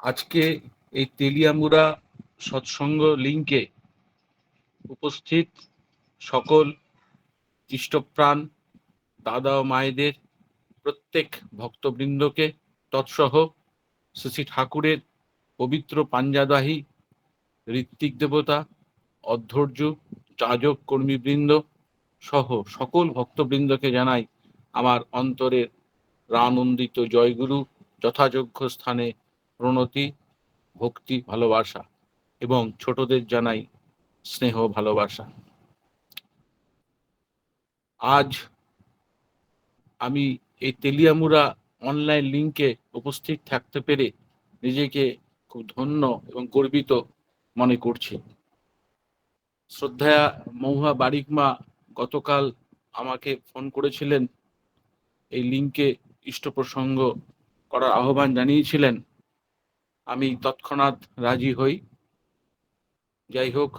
আজকে এই তেলিয়ামুড়া সৎসঙ্গ লিঙ্কে উপস্থিত সকল ইষ্টপ্রাণ দাদা ও মায়েদের, প্রত্যেক ভক্তবৃন্দকে, তৎসহ শ্রী ঠাকুরের পবিত্র পাঞ্জাদাহী ঋত্বিক দেবতা অধ্যর্য যাজক কর্মীবৃন্দ সহ সকল ভক্তবৃন্দকে জানাই আমার অন্তরের রানন্দিত জয়গুরু যথাযোগ্য স্থানে প্রণতি, ভক্তি, ভালোবাসা এবং ছোটদের জানাই স্নেহ, ভালোবাসা। আজ আমি এই তেলিয়ামুরা অনলাইন লিঙ্কে উপস্থিত থাকতে পেরে নিজেকে খুব ধন্য এবং গর্বিত মনে করছি। শ্রদ্ধা মহুয়া বারিকমা গতকাল আমাকে ফোন করেছিলেন এই লিঙ্কে ইষ্ট প্রসঙ্গ করার আহ্বান জানিয়েছিলেন। আমি তৎক্ষণাৎ রাজি হই। যাই হোক,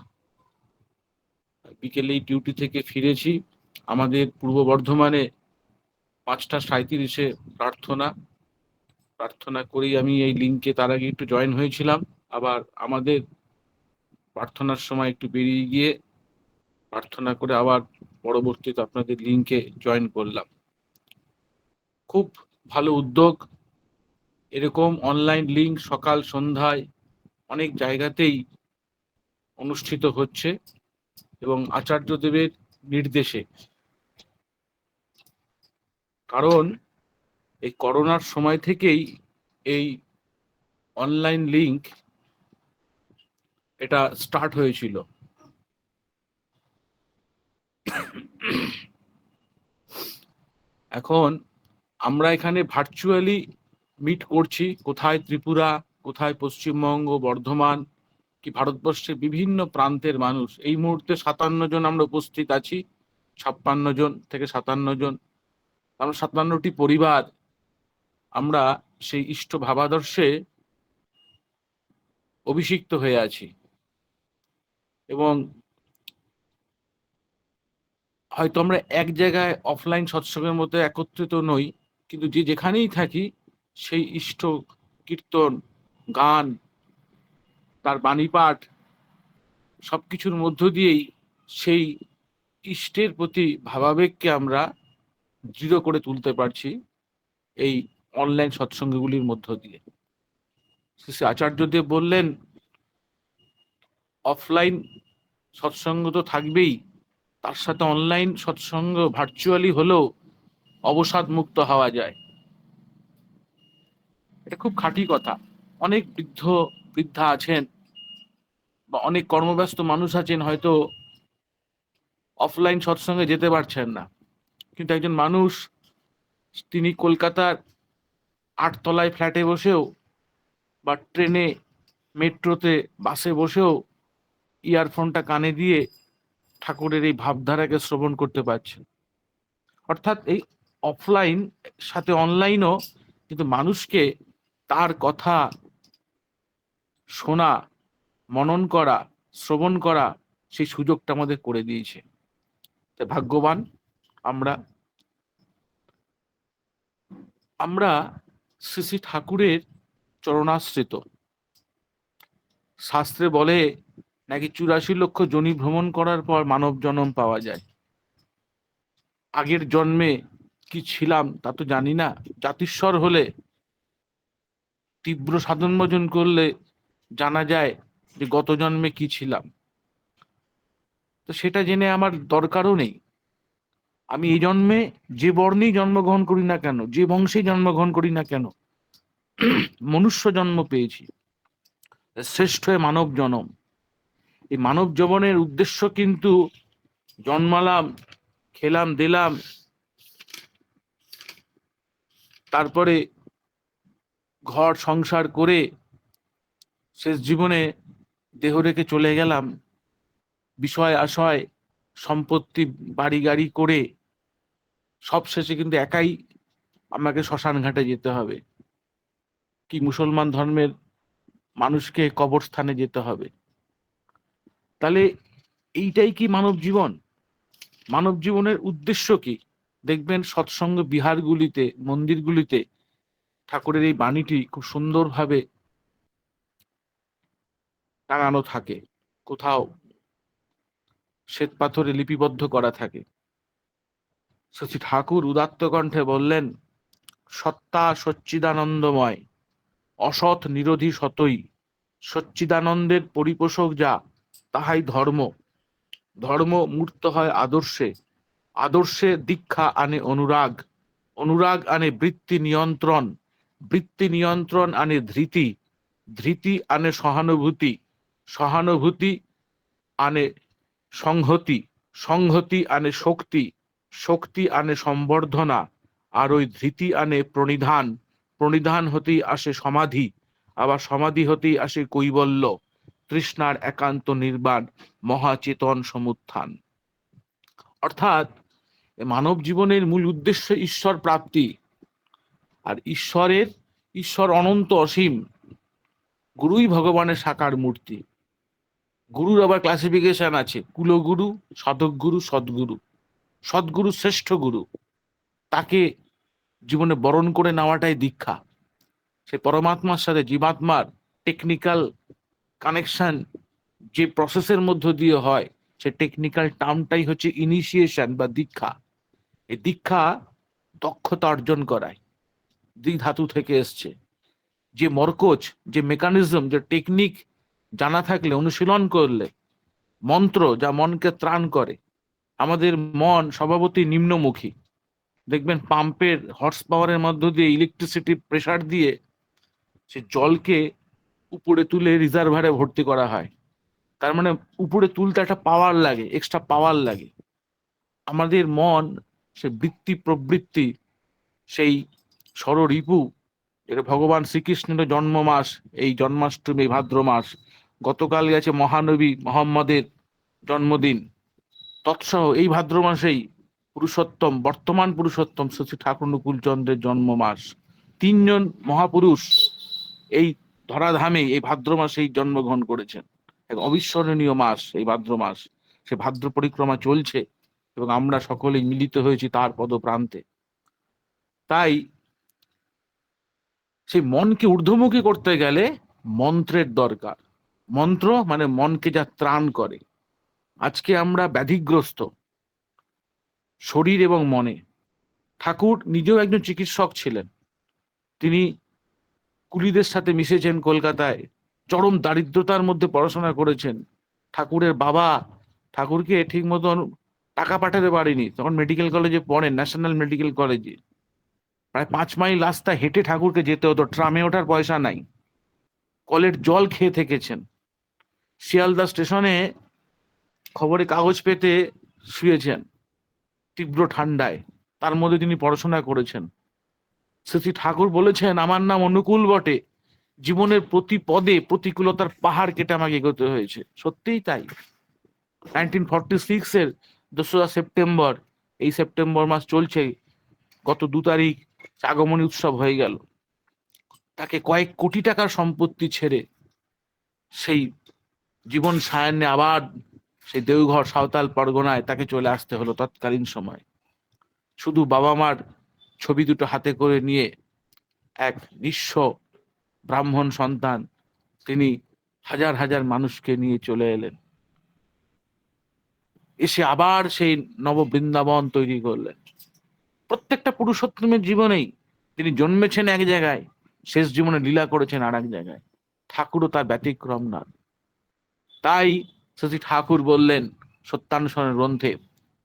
বিকেলেই ডিউটি থেকে ফিরেছি। আমাদের পূর্ব বর্ধমানে পাঁচটা সাঁত্রিশে প্রার্থনা। প্রার্থনা করেই আমি এই লিঙ্কে তার আগে একটু জয়েন হয়েছিলাম। আবার আমাদের প্রার্থনার সময় একটু বেরিয়ে গিয়ে প্রার্থনা করে আবার পরবর্তীতে আপনাদের লিঙ্কে জয়েন করলাম। খুব ভালো উদ্যোগ। এরকম অনলাইন লিঙ্ক সকাল, সন্ধ্যায় অনেক জায়গাতেই অনুষ্ঠিত হচ্ছে এবং আচার্যদেবের নির্দেশে। কারণ এই করোনার সময় থেকেই এই অনলাইন লিঙ্ক এটা স্টার্ট হয়েছিল। এখন আমরা এখানে ভার্চুয়ালি মিট করছি, কোথায় ত্রিপুরা, কোথায় পশ্চিমবঙ্গ, বর্ধমান, কি ভারতবর্ষের বিভিন্ন প্রান্তের মানুষ। এই মুহূর্তে সাতান্ন জন আমরা উপস্থিত আছি, ছাপ্পান্ন জন থেকে সাতান্ন জন। আমরা সাতান্নটি পরিবার। আমরা সেই ইষ্ট ভাবাদর্শে অভিষিক্ত হয়ে আছি। এবং হয়তো আমরা এক জায়গায় অফলাইন সৎসঙ্গের মধ্যে একত্রিত নই। কিন্তু যে যেখানেই থাকি, সেই ইষ্ট, কীর্তন, গান, তার বাণীপাঠ সব কিছুর মধ্য দিয়েই সেই ইষ্টের প্রতি ভাবাবেগকে আমরা দৃঢ় করে তুলতে পারছি এই অনলাইন সৎসঙ্গগুলির মধ্য দিয়ে। শ্রী আচার্যদেব বললেন, অফলাইন সৎসঙ্গ তো থাকবেই, তার সাথে অনলাইন সৎসঙ্গ ভার্চুয়ালি হলেও অবসাদ মুক্ত হওয়া যায়। এটা খুব খাঁটি কথা। অনেক বৃদ্ধ, বৃদ্ধা আছেন বা অনেক কর্মব্যস্ত মানুষ আছেন, হয়তো অফলাইন সৎসঙ্গে যেতে পারছেন না। কিন্তু একজন মানুষ, তিনি কলকাতার আটতলায় ফ্ল্যাটে বসেও বা ট্রেনে, মেট্রোতে, বাসে বসেও ইয়ারফোনটা কানে দিয়ে ঠাকুরের এই ভাবধারাকে শ্রবণ করতে পারছেন। অর্থাৎ এই অফলাইন সাথে অনলাইনও কিন্তু মানুষকে তার কথা শোনা, মনন করা, শ্রবণ করা সেই সুযোগটা আমাদের করে দিয়েছে। ভাগ্যবান, আমরা। আমরা শ্রী শ্রী ঠাকুরের চরণাশ্রিত। শাস্ত্রে বলে, নাকি চুরাশি লক্ষ জনি ভ্রমণ করার পর মানব জন্ম পাওয়া যায়? আগের জন্মে কি ছিলাম তা তো জানি না। জাতিস্বর হলে, তীব্র সাধন ভজন করলে জানা যায় যে গত জন্মে কি ছিলাম। তো সেটা জেনে আমার দরকারও নেই। আমি এই জন্মে যে বর্ণেই জন্মগ্রহণ করি না কেন, যে বংশেই জন্মগ্রহণ করি না কেন, মনুষ্য জন্ম পেয়েছি। শ্রেষ্ঠ মানব জনম। এই মানব জীবনের উদ্দেশ্য কিন্তু জন্মালাম, খেলাম, দিলাম তারপরে ঘর সংসার করে শেষ জীবনে দেহ রেখে চলে গেলাম। বিষয় আশয়, সম্পত্তি, বাড়ি গাড়ি করে সব শেষে কিন্তু একাই আমাকে শ্মশান ঘাটে যেতে হবে। কি মুসলমান ধর্মের মানুষকে কবরস্থানে যেতে হবে। তাহলে এইটাই কি মানব জীবন? মানব জীবনের উদ্দেশ্য কি? দেখবেন সৎসঙ্গ বিহারগুলিতে, মন্দিরগুলিতে ঠাকুরের এই বাণীটি খুব সুন্দরভাবে টাঙানো থাকে। কোথাও শ্বেত পাথরে লিপিবদ্ধ করা থাকে। শ্রী ঠাকুর উদাত্ত কণ্ঠে বললেন, সত্তা সচ্চিদানন্দময়, অসৎ নিরোধী সতই। সচ্চিদানন্দের পরিপোষক যা, তাহাই ধর্ম। ধর্ম মূর্ত হয় আদর্শে। আদর্শে দীক্ষা আনে অনুরাগ অনুরাগ আনে বৃত্তি নিয়ন্ত্রণ বৃত্তি নিয়ন্ত্রণ আনে ধৃতি ধৃতি আনে সহানুভূতি সহানুভূতি আনে সংহতি সংহতি আনে শক্তি শক্তি আনে সম্বর্ধনা, আর ওই ধৃতি আনে প্রণিধান প্রণিধান হতেই আসে সমাধি, আবার সমাধি হতেই আসে কৈবল্য, তৃষ্ণার একান্ত নির্বাণ, মহাচেতন সমুত্থান। অর্থাৎ মানব জীবনের মূল উদ্দেশ্য ঈশ্বর প্রাপ্তি। আর ঈশ্বরের, ঈশ্বর অনন্ত অসীম। গুরুই ভগবানের সাকার মূর্তি। গুরুর আবার ক্লাসিফিকেশন আছে। কুলগুরু সাধক গুরু সদ্গুরু। সদ্গুরু শ্রেষ্ঠ গুরু। তাকে জীবনে বরণ করে নেওয়াটাই দীক্ষা। সে পরমাত্মার সাথে জীবাত্মার টেকনিক্যাল কানেকশন যে প্রসেসের মধ্য দিয়ে হয়, সে টেকনিক্যাল টার্মটাই হচ্ছে ইনিশিয়েশন বা দীক্ষা। এই দীক্ষা দক্ষতা অর্জন করায়। দ্বি ধাতু থেকে এসছে। যে মরকোচ, যে মেকানিজম, যে টেকনিক জানা থাকলে, অনুশীলন করলে, মন্ত্র যা মনকে ত্রাণ করে, আমাদের মন স্বভাবতই নিম্নমুখী। দেখবেন পাম্পের হর্স পাওয়ারের মধ্য দিয়ে ইলেকট্রিসিটি প্রেসার দিয়ে সে জলকে উপরে তুলে রিজার্ভারে ভর্তি করা হয়। তার মানে উপরে তুলতে একটা পাওয়ার লাগে এক্সট্রা পাওয়ার লাগে। আমাদের মন সে বৃত্তি প্রবৃত্তি, সেই ষড়রিপু এটা ভগবান শ্রীকৃষ্ণের জন্ম মাস, এই জন্মাষ্টমী ভাদ্র মাস গতকাল গেছে মহানবী মোহাম্মদের জন্মদিন। তৎসহ এই ভাদ্র মাসেই পুরুষোত্তম, বর্তমান পুরুষোত্তম শ্রী ঠাকুর নকুল চন্দ্রের জন্ম মাস। তিনজন মহাপুরুষ এই ধরাধামে এই ভাদ্র মাসেই জন্মগ্রহণ করেছেন। এক অবিস্মরণীয় মাস এই ভাদ্র মাস। সে ভাদ্র পরিক্রমা চলছে। এবং আমরা সকলেই মিলিত হয়েছি তার পদপ্রান্তে। তাই সেই মনকে ঊর্ধ্বমুখী করতে গেলে মন্ত্রের দরকার। মন্ত্র মানে মনকে যা ত্রাণ করে। আজকে আমরা ব্যাধিগ্রস্ত। শরীর এবং মনে। ঠাকুর নিজেও একজন চিকিৎসক ছিলেন। তিনি কুলিদের সাথে মিশেছেন কলকাতায়। চরম দারিদ্রতার মধ্যে পড়াশোনা করেছেন। ঠাকুরের বাবা ঠাকুরকে ঠিক মতন টাকা পাঠাতে পারিনি। তখন মেডিকেল কলেজে পড়েন ন্যাশনাল মেডিকেল কলেজে প্রায় পাঁচ মাইল রাস্তা হেঁটে ঠাকুরকে যেতে হতো। ট্রামে ওঠার পয়সা নাই। কলের জল খেয়ে থেকেছেন। শিয়ালদা স্টেশনে খবরে কাগজ পেতে শুয়েছেন। তীব্র ঠান্ডায়। তার মধ্যে তিনি পড়াশোনা করেছেন। শ্রী ঠাকুর বলেছেন, আমার নাম অনুকূল বটে। জীবনের প্রতি পদে প্রতিকূলতার পাহাড় কেটে আমাকে এগোতে হয়েছে। সত্যিই তাই। নাইনটিন ফর্টি সিক্স এর দোসরা সেপ্টেম্বর, এই সেপ্টেম্বর মাস চলছে। গত দু তারিখ আগমনী উৎসব হয়ে গেল। তাকে কয়েক কোটি টাকার সম্পত্তি ছেড়ে সেই জীবন সায়ান্নে আবার সেই দেওঘর সাঁওতাল পরগনায় তাকে চলে আসতে হলো তৎকালীন সময়। শুধু বাবা মার ছবি দুটো হাতে করে নিয়ে এক নিঃস্ব ব্রাহ্মণ সন্তান তিনি হাজার হাজার মানুষকে নিয়ে চলে এলেন। এসে আবার সেই নব বৃন্দাবন তৈরি করলেন। প্রত্যেকটা পুরুষোত্তমের জীবনেই তিনি জন্মেছেন এক জায়গায়, শেষ জীবনে লীলা করেছেন আর এক জায়গায়। ঠাকুরও তার ব্যতিক্রম না তাই শ্রী ঠাকুর বললেন সত্যানুসরণের গ্রন্থে,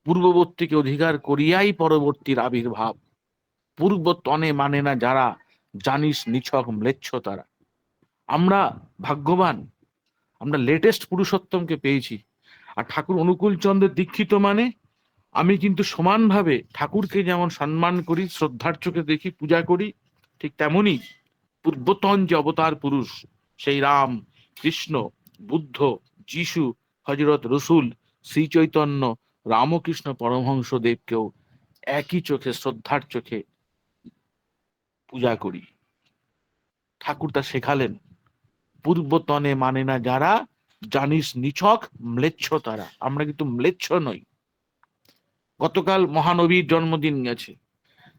পূর্ববর্তীকে অধিকার করিয়াই পরবর্তীর আবির্ভাব। পূর্ব তনে মানে না যারা, জানিস নিছক ম্লেচ্ছ তারা। আমরা ভাগ্যবান, আমরা লেটেস্ট পুরুষোত্তমকে পেয়েছি। আর ঠাকুর অনুকূল চন্দ্রের দীক্ষিত মানে? আমি কিন্তু সমানভাবে ঠাকুরকে যেমন সম্মান করি, শ্রদ্ধার চোখে দেখি, পূজা করি, ঠিক তেমনি পূর্বতন যে অবতার পুরুষ, সেই রাম, কৃষ্ণ, বুদ্ধ, যিশু হজরত রসুল শ্রী চৈতন্য রামকৃষ্ণ পরমহংস দেবকেও একই চোখে, শ্রদ্ধার চোখে পূজা করি। ঠাকুর তা শেখালেন, পূর্বতনে মানে না যারা জানিস নিছক ম্লেচ্ছ তারা। আমরা কিন্তু ম্লেচ্ছ নই। গতকাল মহানবীর জন্মদিন গেছে।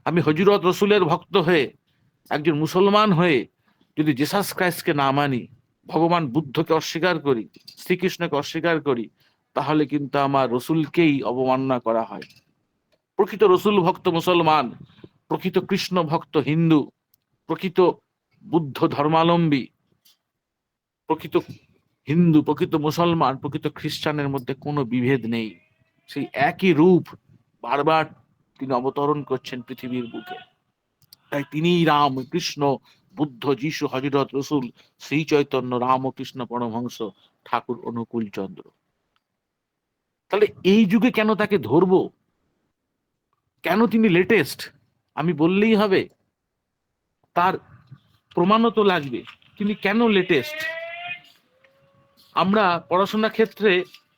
আমি হজরত রসুলের ভক্ত হয়ে, একজন মুসলমান হয়ে যদি জেসাস ক্রাইস্টকে না মানি, ভগবান বুদ্ধকে অস্বীকার করি, শ্রীকৃষ্ণকে অস্বীকার করি, তাহলে কিন্তু আমার রসুলকেই অবমাননা করা হয়। প্রকৃত রসুল ভক্ত মুসলমান, প্রকৃত কৃষ্ণ ভক্ত হিন্দু, প্রকৃত বুদ্ধ ধর্মালম্বী, প্রকৃত হিন্দু, প্রকৃত মুসলমান, প্রকৃত খ্রিস্টানের মধ্যে কোনো বিভেদ নেই। সেই একই রূপ বারবার তিনি অবতরণ করছেন পৃথিবীর বুকে। তাই তিনি রাম, কৃষ্ণ, বুদ্ধ, যিশু হজরত রসুল শ্রী চৈতন্য রামকৃষ্ণ, পরমহংস, ঠাকুর, অনুকূল চন্দ্র। তাহলে এই যুগে কেন তাকে ধরবো? কেন তিনি লেটেস্ট আমি বললেই হবে। তার প্রমাণও তো লাগবে। তিনি কেন লেটেস্ট আমরা পড়াশোনার ক্ষেত্রে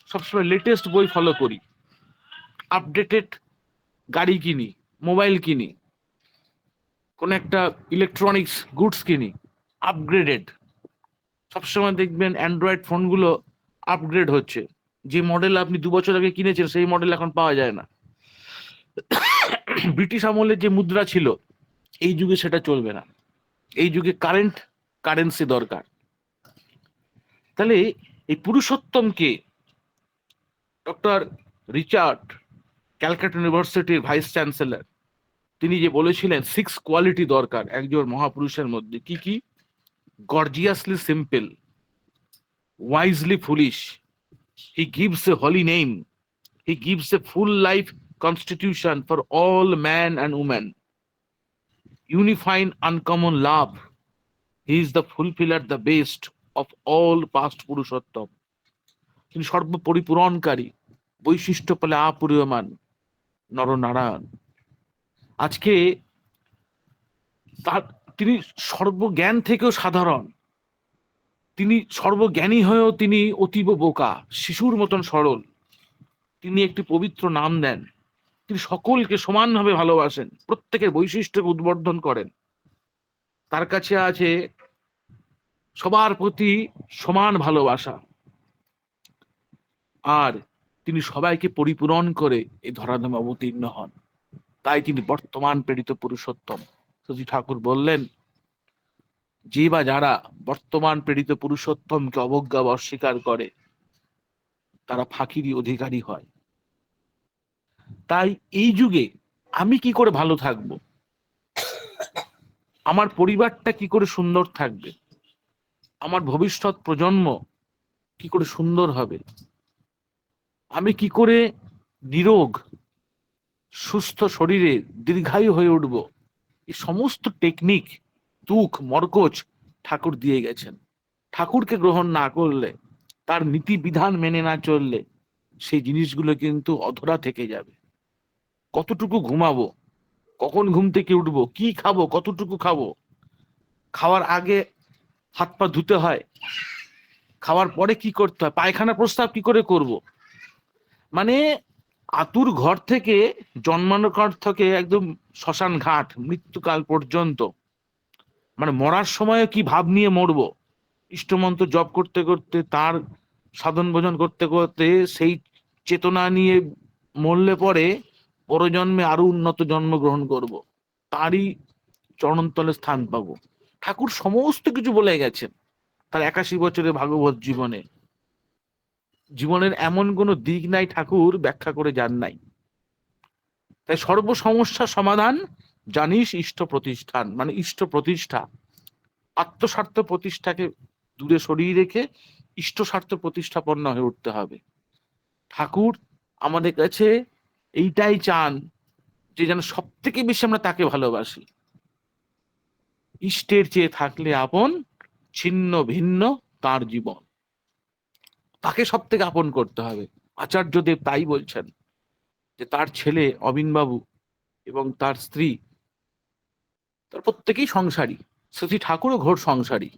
সবসময় লেটেস্ট বই ফলো করি। আপডেটেড গাড়ি কিনি মোবাইল কিনি, কোন একটা ইলেকট্রনিক্স গুডস কিনি আপগ্রেডেড সবসময় দেখবেন অ্যান্ড্রয়েড ফোনগুলো আপগ্রেড হচ্ছে। যে মডেল আপনি দু বছর আগে কিনেছেন, সেই মডেল এখন পাওয়া যায় না। ব্রিটিশ আমলের যে মুদ্রা ছিল, এই যুগে সেটা চলবে না। এই যুগে কারেন্ট কারেন্সি দরকার। তাহলে এই পুরুষোত্তমকে ডক্টর রিচার্ড ক্যালকাটা ইউনিভার্সিটির ভাইস চ্যান্সেলর তিনি যে বলেছিলেন সিক্স কোয়ালিটি দরকার একজন মহাপুরুষের মধ্যে কি কি gorgeously simple wisely foolish he gives a holy name he gives a full life constitution for all man and woman, unifying uncommon love. He is the fulfiller, the best of all past পুরুষোত্তম তিনি সর্বপরিপূরণকারী বৈশিষ্ট্য পেলে আপরিয়মান নরনারায়ণ। আজকে তার, তিনি সর্বজ্ঞান থেকেও সাধারণ। তিনি সর্বজ্ঞানী হয়েও তিনি অতীব বোকা, শিশুর মতন সরল। তিনি একটি পবিত্র নাম দেন। তিনি সকলকে সমানভাবে ভালোবাসেন, প্রত্যেকের বৈশিষ্ট্যকে উদ্বর্ধন করেন। তার কাছে আছে সবার প্রতি সমান ভালোবাসা। আর তিনি সবাইকে পরিপূরণ করে এই ধরাধামে অবতীর্ণ হন। তাই তিনি বর্তমান প্রেরিত পুরুষোত্তম। শ্রী ঠাকুর বললেন, যে বা যারা বর্তমান প্রেরিত পুরুষোত্তমকে অবজ্ঞা বা অস্বীকার করে, তারা ফাঁকিরই অধিকারী হয়। তাই এই যুগে আমি কি করে ভালো থাকব? আমার পরিবারটা কি করে সুন্দর থাকবে? আমার ভবিষ্যৎ প্রজন্ম কি করে সুন্দর হবে? আমি কি করে নিরোগ, সুস্থ শরীরে দীর্ঘায়ু হয়ে উঠব? এই সমস্ত টেকনিক তুক মরকজ ঠাকুর দিয়ে গেছেন। ঠাকুরকে গ্রহণ না করলে, তার নীতি বিধান মেনে না চললে সেই জিনিসগুলো কিন্তু অধরা থেকে যাবে। কতটুকু ঘুমাবো? কখন ঘুম থেকে উঠবো? কি খাব? কতটুকু খাব? খাওয়ার আগে হাত পা ধুতে হয়। খাওয়ার পরে কি করতে হয়? পায়খানা প্রস্তাব কি করে করব? মানে আতুর ঘর থেকে জন্মানোর ঘর থেকে একদম শ্মশান ঘাট, মৃত্যুকাল পর্যন্ত। মানে মরার সময় কি ভাব নিয়ে মরবো? ইষ্টমন্ত্র জপ করতে করতে, তার সাধন ভোজন করতে করতে, সেই চেতনা নিয়ে মরলে পরে পরজন্মে আরও উন্নত জন্মগ্রহণ করব। তারই চরণতলে স্থান পাবো। ঠাকুর সমস্ত কিছু বলে গেছেন তার একাশি বছরের ভাগবত জীবনে। জীবনের এমন কোনো দিক নাই ঠাকুর ব্যাখ্যা করে যান নাই। তাই সর্ব সমস্যা সমাধান জানিস ইষ্ট প্রতিষ্ঠান মানে ইষ্ট প্রতিষ্ঠা। আত্মস্বার্থ প্রতিষ্ঠাকে দূরে সরিয়ে রেখে ইষ্ট স্বার্থ প্রতিষ্ঠাপন্ন হয়ে উঠতে হবে। ঠাকুর আমাদের কাছে এইটাই চান যে যেন সব থেকে বেশি আমরা তাকে ভালোবাসি। ইষ্টের চেয়ে থাকলে আপন, ছিন্ন ভিন্ন তার জীবন। তাকে সব থেকে আপন করতে হবে। আচার্যদেব তাই বলছেন যে, তার ছেলে অবিনবাবু এবং তার স্ত্রী, তার প্রত্যেকেই সংসারী। শ্রী ঠাকুরও ঘোর সংসারী।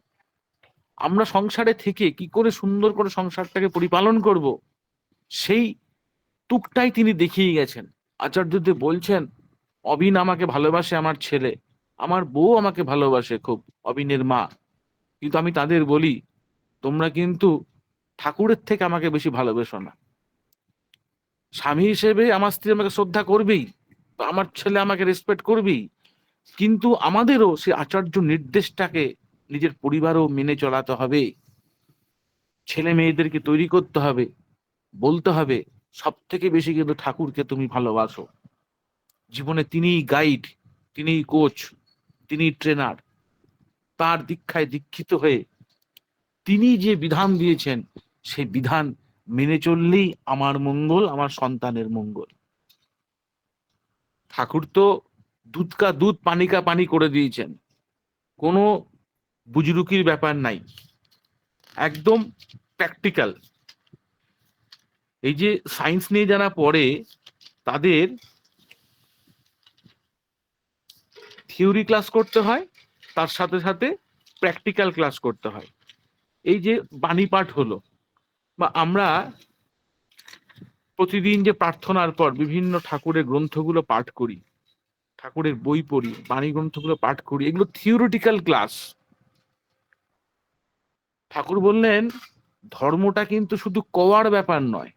আমরা সংসারে থেকে কি করে সুন্দর করে সংসারটাকে পরিপালন করব? সেই টুকটাই তিনি দেখিয়ে গেছেন। আচার্যদেব বলছেন, অবিন আমাকে ভালোবাসে আমার ছেলে। আমার বউ আমাকে ভালোবাসে খুব, অবিনের মা। কিন্তু আমি তাদের বলি, তোমরা কিন্তু ঠাকুরের থেকে আমাকে বেশি ভালোবেসো না। স্বামী হিসেবে আমার স্ত্রী আমাকে শ্রদ্ধা করবেই আমার ছেলে আমাকে রেসপেক্ট করবেই। কিন্তু আমাদেরও সে আচার্য নির্দেশটাকে নিজের পরিবারও মেনে চলাতে হবে। ছেলে মেয়েদেরকে তৈরি করতে হবে, বলতে হবে সব থেকে বেশি কিন্তু ঠাকুরকে তুমি ভালোবাসো। জীবনে তিনিই গাইড তিনিই কোচ তিনি ট্রেনার তার দীক্ষায় দীক্ষিত হয়ে তিনি যে বিধান দিয়েছেন, সেই বিধান মেনে চললেই আমার মঙ্গল, আমার সন্তানের মঙ্গল। ঠাকুর তো দুধকা দুধ পানিকা পানি করে দিয়েছেন। কোনো বুজরুকির ব্যাপার নাই। একদম প্র্যাকটিক্যাল এই যে সায়েন্স নিয়ে যারা পড়ে, তাদের থিওরি ক্লাস করতে হয়, তার সাথে সাথে প্র্যাকটিক্যাল ক্লাস করতে হয়। এই যে বাণী পাঠ হলো, বা আমরা প্রতিদিন যে প্রার্থনার পর বিভিন্ন ঠাকুরের গ্রন্থগুলো পাঠ করি, ঠাকুরের বই পড়ি, বাণী গ্রন্থগুলো পাঠ করি, এগুলো থিওরিটিক্যাল ক্লাস ঠাকুর বললেন, ধর্মটা কিন্তু শুধু কওয়ার ব্যাপার নয়।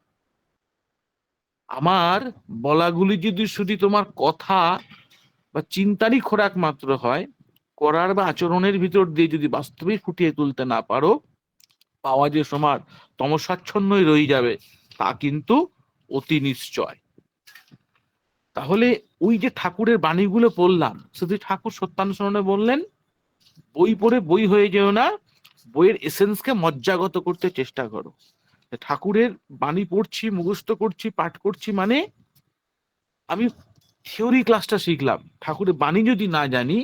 আমার বলাগুলি যদি শুধু তোমার কথা বা চিন্তারই খোরাক মাত্র হয়, করার বা আচরণের ভিতর দিয়ে যদি বাস্তবে ফুটিয়ে তুলতে না পারো, পাওয়া যে সমার তমস্বাচ্ছন্নই রয়ে যাবে, তা কিন্তু অতি নিশ্চয়। তাহলে ওই যে ঠাকুরের বাণীগুলো পড়লাম, শুধু ঠাকুর সত্যানুসরণে বললেন, বই পড়ে বই হয়ে যেও না, বইয়ের এসেন্সকে মজ্জাগত করতে চেষ্টা করো। ঠাকুরের বাণী পড়ছি, মুখস্থ করছি, পাঠ করছি মানে আমি থিওরি ক্লাসটা শিখলাম। ঠাকুরের বাণী যদি না জানি,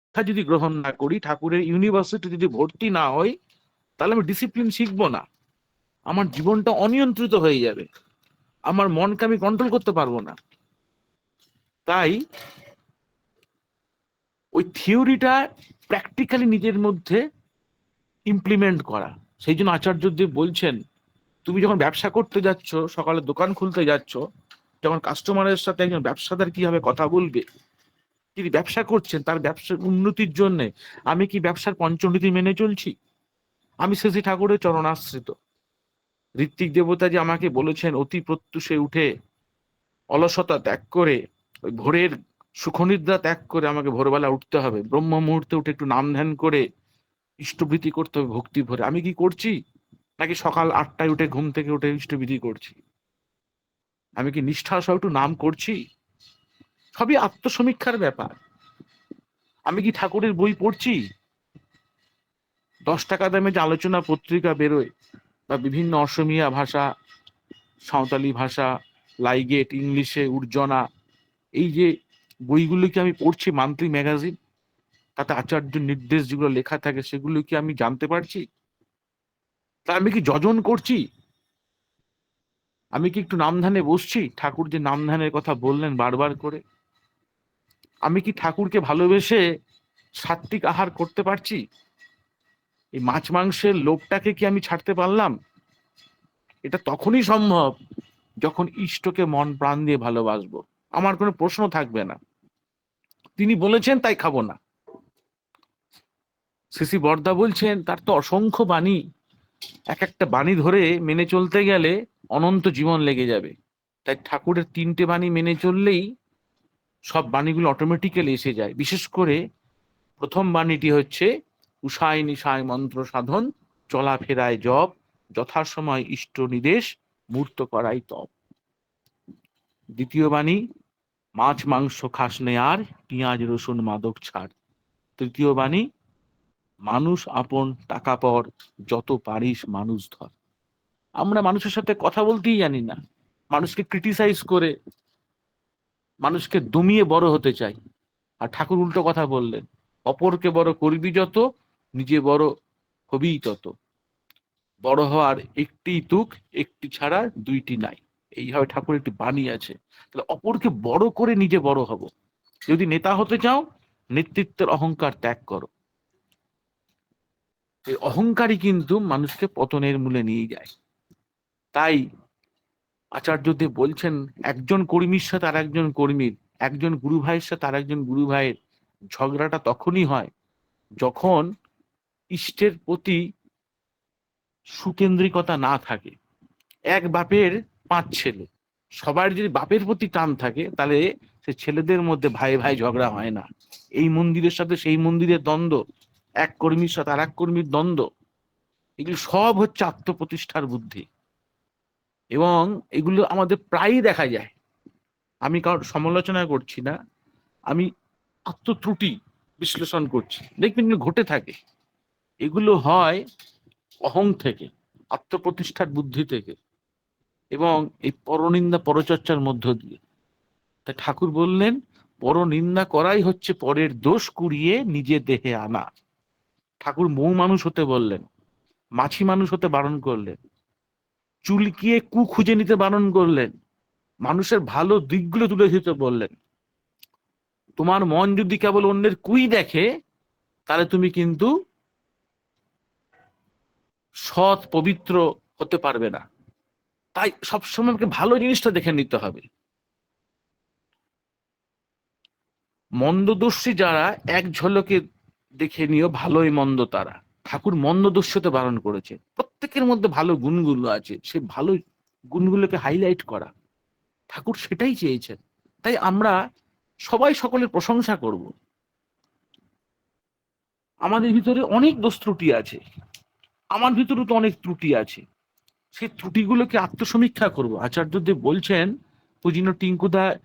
শিক্ষা যদি গ্রহণ না করি, ঠাকুরের ইউনিভার্সিটি যদি ভর্তি না হয় তাহলে আমি ডিসিপ্লিন শিখব না। আমার জীবনটা অনিয়ন্ত্রিত হয়ে যাবে। আমার মনকে আমি কন্ট্রোল করতে পারব না। তাই ওই থিওরিটা প্র্যাকটিক্যালি নিজের মধ্যে ইমপ্লিমেন্ট করা। সেই জন্য আচার্যদেব বলছেন, তুমি যখন ব্যবসা করতে যাচ্ছ, সকালে দোকান খুলতে যাচ্ছ যখন কাস্টমারের সাথে একজন ব্যবসাদার কীভাবে কথা বলবে, তিনি ব্যবসা করছেন, তার ব্যবসার উন্নতির জন্য আমি কি ব্যবসার পঞ্চনীতি মেনে চলছি? আমি শ্রী ঠাকুরের চরণাশ্রিত। ঋত্বিক দেবতা যে আমাকে বলেছেন, অতি প্রত্যুষে উঠে অলসতা ত্যাগ করে, ওই ভোরের সুখনিদ্রা ত্যাগ করে আমাকে ভোরবেলা উঠতে হবে। ব্রহ্ম মুহূর্তে উঠে একটু নাম ধ্যান করে ইষ্টবৃত্তি করতে হবে ভক্তি ভরে। আমি কি করছি? নাকি সকাল আটটায় উঠে ঘুম থেকে উঠে ইষ্টবিধি করছি? আমি কি নিষ্ঠা সহ একটু নাম করছি? সবই আত্মসমীক্ষার ব্যাপার। আমি কি ঠাকুরের বই পড়ছি? দশ টাকা দামে যে আলোচনা পত্রিকা বেরোয় বা বিভিন্ন অসমিয়া ভাষা, সাঁওতালি ভাষা, লাইগেট, ইংলিশে উর্জনা, এই যে বইগুলো কি আমি পড়ছি মান্থলি ম্যাগাজিন তাতে আচার্য নির্দেশ যেগুলো লেখা থাকে সেগুলো কি আমি জানতে পারছি? তা আমি কি যজন করছি? আমি কি একটু নামধানে বসছি? ঠাকুর যে নামধানের কথা বললেন বারবার করে। আমি কি ঠাকুরকে ভালোবেসে সাত্বিক আহার করতে পারছি? এই মাছ মাংসের লোভটাকে কি আমি ছাড়তে পারলাম? এটা তখনই সম্ভব যখন ইষ্টকে মন প্রাণ দিয়ে ভালোবাসবো। আমার কোনো প্রশ্ন থাকবে না। তিনি বলেছেন, তাই খাব না। সিসি বর্দা বলছেন, তার তো অসংখ্য বাণী। এক একটা বাণী ধরে মেনে চলতে গেলে অনন্ত জীবন লেগে যাবে। তাই ঠাকুরের তিনটে বাণী মেনে চললেই সব বাণীগুলো অটোমেটিক্যালি এসে যায়। বিশেষ করে প্রথম বাণীটি হচ্ছে, উষায় নিশায় মন্ত্র সাধন চলাফেরায় জব যথাসময় ইষ্ট নিদেশ, মূর্ত করাই তপ। দ্বিতীয় বাণী, মাছ মাংস খাস নে আর, পেঁয়াজ রসুন মাদক ছাড়। তৃতীয় বাণী, মানুষ আপন টাকা পর যত পারিস মানুষ ধর। আমরা মানুষের সাথে কথা বলতেই জানি না। মানুষকে ক্রিটিসাইজ করে, মানুষকে দমিয়ে বড় হতে চাই। আর ঠাকুর উল্টো কথা বললেন, অপরকে বড় করবি যত, নিজে বড় হবেই তত। বড় হওয়ার একটি তুক, একটি ছাড়া দুইটি নাই। এইভাবে ঠাকুর একটি বাণী আছে। তাহলে অপরকে বড় করে নিজে বড় হব। যদি নেতা হতে চাও, নেতৃত্বের অহংকার ত্যাগ করো। এই অহংকারই কিন্তু মানুষকে পতনের মূলে নিয়ে যায়। তাই আচার্য আচার্যদেব বলছেন, একজন কর্মীর সাথে আর একজন কর্মীর, একজন গুরু ভাইয়ের সাথে আর একজন গুরু ভাইয়ের ঝগড়াটা তখনই হয় যখন ইষ্টের প্রতি সুকেন্দ্রিকতা না থাকে। এক বাপের পাঁচ ছেলে, সবার যদি বাপের প্রতি টান থাকে, তাহলে সে ছেলেদের মধ্যে ভাই ভাই ঝগড়া হয় না। এই মন্দিরের সাথে সেই মন্দিরের দ্বন্দ্ব, এক কর্মীর সাথে আর এক কর্মীর দ্বন্দ্ব, এগুলি সব হচ্ছে আত্মপ্রতিষ্ঠার বুদ্ধি। এবং এগুলো আমাদের প্রায়ই দেখা যায়। আমি কারোর সমালোচনা করছি না, আমি আত্মত্রুটি বিশ্লেষণ করছি। দেখবেন ঘটে থাকে। এগুলো হয় অহং থেকে, আত্মপ্রতিষ্ঠার বুদ্ধি থেকে এবং এই পরনিন্দা পরচর্চার মধ্য দিয়ে। তা ঠাকুর বললেন, পরনিন্দা করাই হচ্ছে পরের দোষ কুড়িয়ে নিজে দেহে আনা। ঠাকুর মৌ মানুষ হতে বললেন, মাছি মানুষ হতে বারণ করলেন। চুলকিয়ে কু খুঁজে নিতে বারণ করলেন। মানুষের ভালো দিকগুলো তুলে দিতে বললেন। তোমার মন যদি কেবল অন্যের কুই দেখে, তাহলে তুমি কিন্তু সৎ, পবিত্র হতে পারবে না। তাই সবসময় আমাকে ভালো জিনিসটা দেখে নিতে হবে। মন্দদর্শী যারা, এক ঝলকে দেখে নিও ভালোই মন্দ তারা। ঠাকুর মন্দদর্শীতে বারণ করেছে। প্রত্যেকের মধ্যে ভালো গুণগুলো আছে, সে ভালো গুণগুলোকে হাইলাইট করা। ঠাকুর সেটাই চেয়েছেন। তাই আমরা সবাই সকলের প্রশংসা করব। আমাদের ভিতরে অনেক দোষ ত্রুটি আছে। আমার ভিতরে তো অনেক ত্রুটি আছে। সেই ত্রুটিগুলোকে আত্মসমীক্ষা করব। আচার্যদেব বলছেন, পুজিন টিঙ্কুদা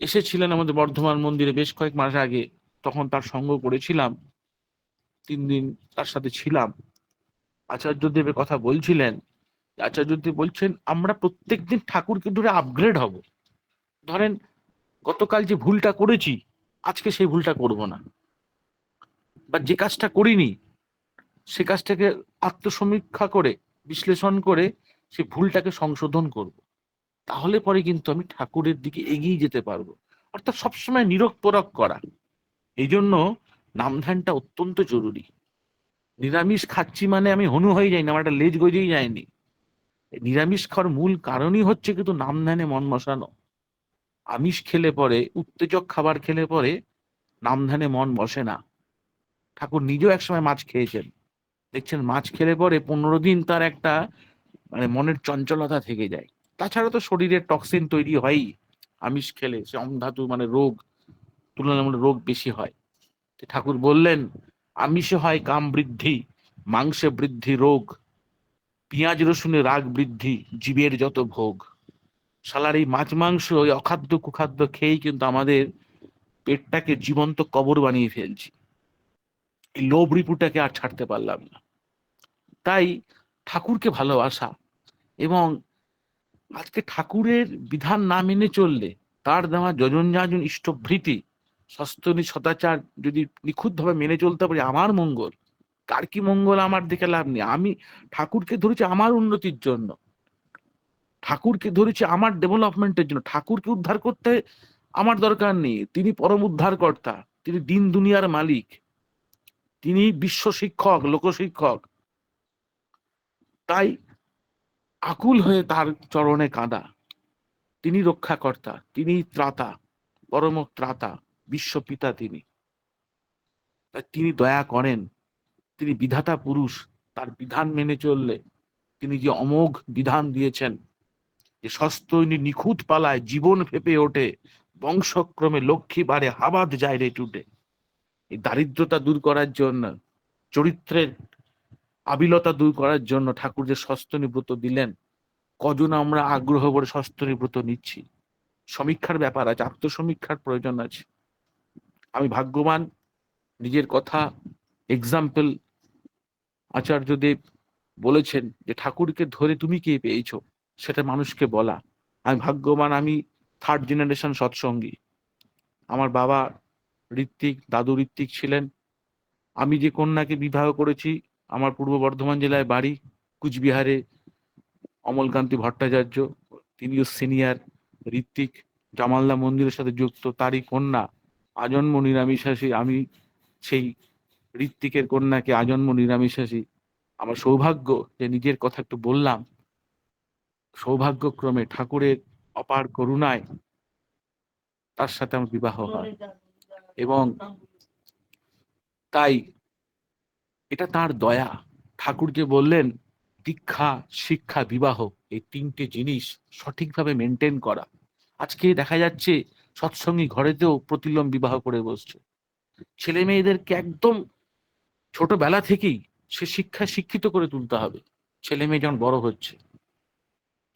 এসেছিলেন আমাদের বর্ধমান মন্দিরে বেশ কয়েক মাস আগে। তখন তার সঙ্গ করেছিলাম। তিন দিন তার সাথে ছিলাম। আচার্যদেবের কথা বলছিলেন আচার্যদেব বলছেন, আমরা প্রত্যেক দিন ঠাকুরকে ধরে আপগ্রেড হব। ধরেন, গতকাল যে ভুলটা করেছি, আজকে সেই ভুলটা করব না। বা যে কাজটা করিনি, সে কাজটাকে আত্মসমীক্ষা করে, বিশ্লেষণ করে, সে ভুলটাকে সংশোধন করব। তাহলে পরে কিন্তু আমি ঠাকুরের দিকে এগিয়ে যেতে পারব। অর্থাৎ সবসময় নিরক করা। এই জন্য নামধানটা অত্যন্ত জরুরি। নিরামিষ খাচ্ছি মানে আমি হনু হয়ে যাইনি, আমার একটা লেজ গজেই যায়নি। নিরামিষ খাওয়ার মূল কারণই হচ্ছে কিন্তু নামধানে মন বসানো। আমিষ খেলে পরে, উত্তেজক খাবার খেলে পরে নামধানে মন বসে না। ঠাকুর নিজেও একসময় মাছ খেয়েছেন। দেখছেন মাছ খেলে পরে পনেরো দিন তার একটা মানে মনের চঞ্চলতা থেকে যায়। তাছাড়া তো শরীরের টক্সিন তৈরি হয়ই। আমিষ খেলে সে অমধাতু মানে রোগ, তুলনামূলক রোগ বেশি হয়। ঠাকুর বললেন, আমিষে হয় কাম বৃদ্ধি, মাংসে বৃদ্ধি রোগ, পেঁয়াজ রসুনে রাগ বৃদ্ধি, জীবের যত ভোগ। শালার এই মাছ মাংস ওই অখাদ্য কুখাদ্য খেয়েই কিন্তু আমাদের পেটটাকে জীবন্ত কবর বানিয়ে ফেলছি। এই লোভ রিপুটাকে আর ছাড়তে পারলাম না। তাই ঠাকুরকে ভালোবাসা এবং আজকে ঠাকুরের বিধান না মেনে চললে তার দেওয়া যজন যাজন ইষ্টভৃতি সস্তনী সদাচার যদি নিখুঁতভাবে মেনে চলতে পারি, আমার মঙ্গল। কার কি মঙ্গল আমার দিকে লাভ নেই। আমি ঠাকুরকে ধরেছি আমার উন্নতির জন্য। ঠাকুরকে ধরেছি আমার ডেভেলপমেন্টের জন্য। ঠাকুরকে উদ্ধার করতে আমার দরকার নেই। তিনি পরম উদ্ধারকর্তা। তিনি দিন দুনিয়ার মালিক। তিনি বিশ্ব শিক্ষক, লোকশিক্ষক। তাই আকুল হয়ে তার চরণে কাঁদা। তিনি রক্ষাকর্তা। তিনি ত্রাতা, পরম ত্রাতা। বিশ্বপিতা তিনি। তিনি দয়া করেন, তিনি বিধাতা পুরুষ, তার বিধান মেনে চললে তিনি যে অমোঘ বিধান দিয়েছেন, যে সস্তৈনী নিখুঁত পালায় জীবন ফেপে ওঠে, বংশক্রমে লক্ষ্মী বাড়ে হাবাদ যায় রে টুটে। এই দারিদ্রতা দূর করার জন্য, চরিত্রের আবিলতা দূর করার জন্য ঠাকুর যে সস্তনী ব্রত দিলেন, কজন আমরা আগ্রহ করে সস্তনী ব্রত নিচ্ছি? সমীক্ষার ব্যাপার আছে, আত্মসমীক্ষার প্রয়োজন আছে। আমি ভাগ্যবান, নিজের কথা এক্সাম্পল আচার্যদেব বলেছেন যে, ঠাকুরকে ধরে তুমি কে পেয়েছ? সেটা মানুষকে বলা। আমি ভাগ্যবান, আমি থার্ড জেনারেশন সৎসঙ্গী। আমার বাবা ঋত্বিক, দাদু ঋত্বিক ছিলেন। আমি যে কন্যাকে বিবাহ করেছি, আমার পূর্ব বর্ধমান জেলায় বাড়ি, কুচবিহারে অমলকান্তি ভট্টাচার্য, তিনিও সিনিয়র ঋত্বিক। জামালদা মন্দিরের সাথে যুক্ত তারই কন্যা আজন্ম নিরামিষাসী আমি সেই ঋত্বিকের কন্যাকে আজন্ম নিরামিষাসী আমার সৌভাগ্য যে নিজের কথা একটু বললাম। সৌভাগ্যক্রমে ঠাকুরের অপার করুণায় তার সাথে আমার বিবাহ হয়। এবং তাই এটা তার দয়া। ঠাকুর যে বললেন, দীক্ষা, শিক্ষা, বিবাহ, এই তিনটে জিনিস সঠিকভাবে মেনটেন করা। আজকে দেখা যাচ্ছে সৎসঙ্গী ঘরেতেও প্রতিলম বিবাহ করে বসছে। ছেলে মেয়েদেরকে একদম ছোটবেলা থেকেই সে শিক্ষা শিক্ষিত করে তুলতে হবে। ছেলে মেয়ে যখন বড় হচ্ছে,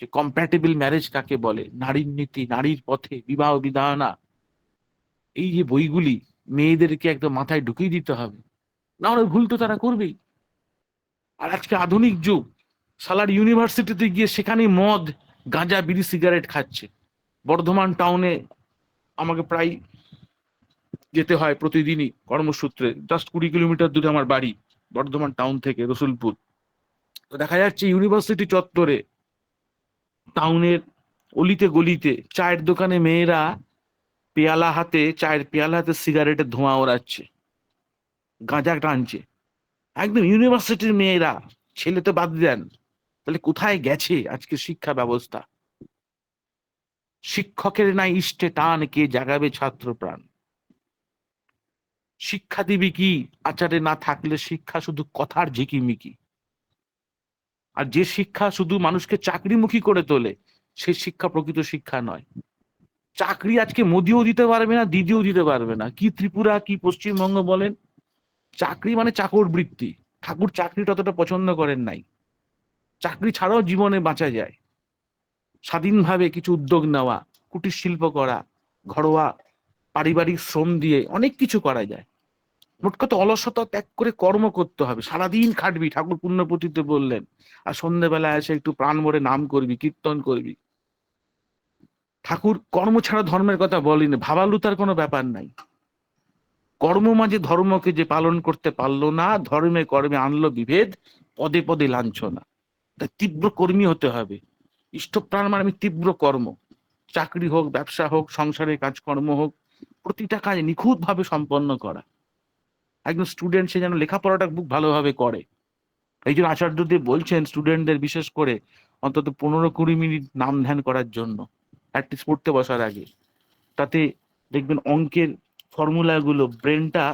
যে কম্প্যাটেবল ম্যারেজ কাকে বলে, নারীর নীতি, নারীর পথে বিবাহ বিধানা, এই যে বইগুলি মেয়েদেরকে একদম মাথায় ঢুকিয়ে দিতে হবে, না হলে ভুল তো তারা করবেই। আর আজকে আধুনিক যুগ, সালার ইউনিভার্সিটিতে গিয়ে সেখানে মদ, গাঁজা, বিড়ি সিগারেট খাচ্ছে। বর্ধমান টাউনে আমাকে প্রায় যেতে হয় প্রতিদিনই কর্মসূত্রে। জাস্ট কুড়ি কিলোমিটার দূরে আমার বাড়ি, বর্ধমান টাউন থেকে রসুলপুর। তো দেখা যাচ্ছে ইউনিভার্সিটি চত্বরে টাউনের অলিতে গলিতে চায়ের দোকানে মেয়েরা পেয়ালা হাতে, চায়ের পেয়ালা হাতে সিগারেটের ধোঁয়া ওড়াচ্ছে, গাঁজা টানছে। একদম ইউনিভার্সিটির মেয়েরা, ছেলে তো বাদ দেন, তাহলে কোথায় গেছে আজকে শিক্ষা ব্যবস্থা? শিক্ষকের নাই ইষ্টে টান, কে জাগাবে ছাত্র প্রাণ শিক্ষা দিবি কি? আচারে না থাকলে শিক্ষা শুধু কথার ঝিকিমিকি। আর যে শিক্ষা শুধু মানুষকে চাকরিমুখী করে তোলে সেই শিক্ষা প্রকৃত শিক্ষা নয়। চাকরি আজকে মোদিও দিতে পারবে না, দিদিও দিতে পারবে না। কি ত্রিপুরা, কি পশ্চিমবঙ্গ বলেন? চাকরি মানে চাকর বৃত্তি। ঠাকুর চাকরিটা অতটা পছন্দ করেন নাই। চাকরি ছাড়াও জীবনে বাঁচা যায়। স্বাধীনভাবে কিছু উদ্যোগ নেওয়া, কুটির শিল্প করা, ঘরোয়া পারিবারিক শ্রম দিয়ে অনেক কিছু করা যায়। মোট কথা অলসতা ত্যাগ করে কর্ম করতে হবে। সারাদিন খাটবি, ঠাকুর পুণ্যপতিতে বললেন, আর সন্ধ্যেবেলায় এসে একটু প্রাণ ভরে নাম করবি, কীর্তন করবি। ঠাকুর কর্ম ছাড়া ধর্মের কথা বলিনি ভাবালু তার কোনো ব্যাপার নাই। কর্ম মাঝে ধর্মকে যে পালন করতে পারল না, ধর্মে কর্মে আনলো বিভেদ, পদে পদে লাঞ্ছনা। তীব্র কর্মী হতে হবে। ইষ্টপ্রাণ মানে আমি তীব্র কর্ম। চাকরি হোক, ব্যবসা হোক সংসারের কাজকর্ম হোক, প্রতিটা কাজ নিখুঁত ভাবে সম্পন্ন করা। একজন স্টুডেন্ট সে যেন লেখাপড়াটা খুব ভালোভাবে করে। এই জন্য আচার্যদেব বলছেন স্টুডেন্টদের বিশেষ করে অন্তত পনেরো কুড়ি মিনিট নাম ধ্যান করার জন্য প্র্যাকটিস পড়তে বসার আগে। তাতে দেখবেন অঙ্কের ফর্মুলাগুলো ব্রেনটা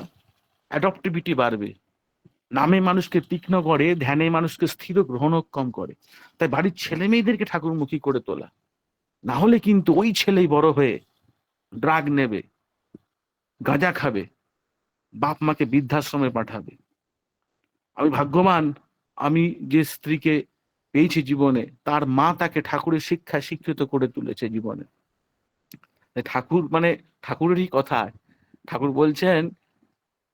অ্যাডপ্টিভিটি বাড়বে। নামে মানুষকে তীক্ষ্ণ করে, ধ্যানে মানুষকে স্থির গ্রহণক্ষম করে। তাই বাড়ির ছেলে মেয়েদেরকে ঠাকুরমুখী করে তোলা। না হলে কিন্তু ওই ছেলেই বড় হয়ে ড্রাগ নেবে, গাঁজা খাবে, বাপ মাকে বৃদ্ধাশ্রমে পাঠাবে। আমি ভাগ্যবান, আমি যে স্ত্রীকে পেয়েছি জীবনে, তার মা তাকে ঠাকুরের শিক্ষা শিক্ষিত করে তুলেছে জীবনে। ঠাকুর মানে ঠাকুরেরই কথা। ঠাকুর বলছেন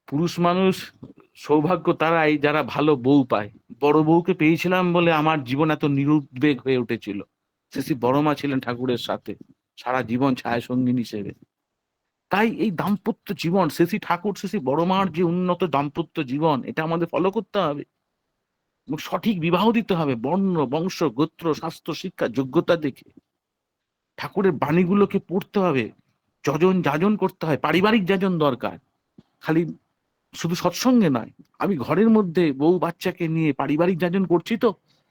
পুরুষ মানুষ সৌভাগ্য তারাই যারা ভালো বউ পায়। বড় বউকে পেয়েছিলাম বলে আমার জীবন এত নিরুদ্বেগ হয়ে উঠেছিল। শেষি বড় মা ছিলেন ঠাকুরের সাথে, সারা জীবন ছায়া সঙ্গিনী হিসেবে। তাই এই দাম্পত্য জীবন শেষি ঠাকুর শেষি বড় মার যে উন্নত দাম্পত্য জীবন, এটা আমাদের ফলো করতে হবে। এবং সঠিক বিবাহ দিতে হবে বর্ণ, বংশ, গোত্র, স্বাস্থ্য, শিক্ষা, যোগ্যতা দেখে। ঠাকুরের বাণীগুলোকে পড়তে হবে যজন যাজন করতে হয়, পারিবারিক যাজন দরকার। খালি শুধু সৎসঙ্গে নয় আমি ঘরের মধ্যে বউ বাচ্চাকে নিয়ে পারিবারিক যাজন করছি তো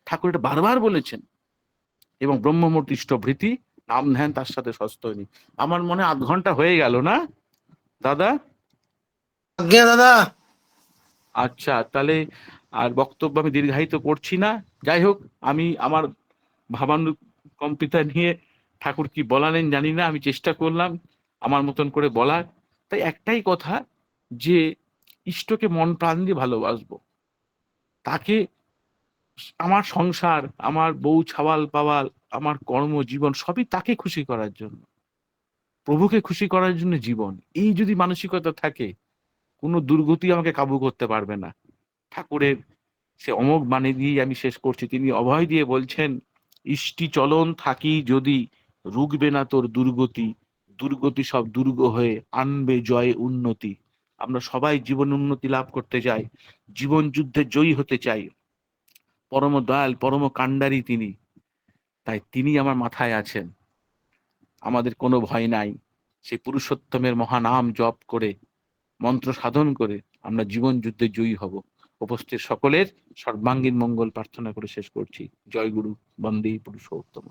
ঠাকুর এটা বারবার বলেছেন। এবং ব্রহ্মমূর্তি ইষ্টভৃতি নাম ধ্যান তার সাথে সস্তনী আমার মনে আধ ঘণ্টা হয়ে গেল না? দাদা? আজ্ঞা দাদা। আচ্ছা তাহলে আর বক্তব্য আমি দীর্ঘায়িত করছি না। যাই হোক আমি আমার ভাবানুকম্পিতা নিয়ে ঠাকুর কি বলালেন জানি না আমি চেষ্টা করলাম আমার মতন করে বলার। তাই একটাই কথা যে ইষ্টকে মন প্রাণ দিয়ে ভালোবাসবো। তাকে আমার সংসার, আমার বউ ছাওয়াল পাওয়াল, আমার কর্মজীবন সবই তাকে খুশি করার জন্য। প্রভুকে খুশি করার জন্য জীবন। এই যদি মানসিকতা থাকে, কোনো দুর্গতি আমাকে কাবু করতে পারবে না। ঠাকুরের সে অমোঘ বাণী দিয়ে আমি শেষ করছি। তিনি অভয় দিয়ে বলছেন, ইষ্টি চলন থাকি যদি রুগবে না তোর দুর্গতি। দুর্গতি সব দুর্গ হয়ে আনবে জয় উন্নতি। আমরা সবাই জীবন উন্নতি লাভ করতে চাই, জীবন যুদ্ধে জয়ী হতে চাই। পরম দয়াল, পরম কাণ্ডারি তিনি। তাই তিনি আমার মাথায় আছেন। আমাদের কোনো ভয় নাই। সেই পুরুষোত্তমের মহানাম জপ করে, মন্ত্র সাধন করে আমরা জীবন যুদ্ধে জয়ী হব। উপস্থিত সকলের সর্বাঙ্গীন মঙ্গল প্রার্থনা করে শেষ করছি। জয় গুরু, বন্দে পুরুষোত্তম।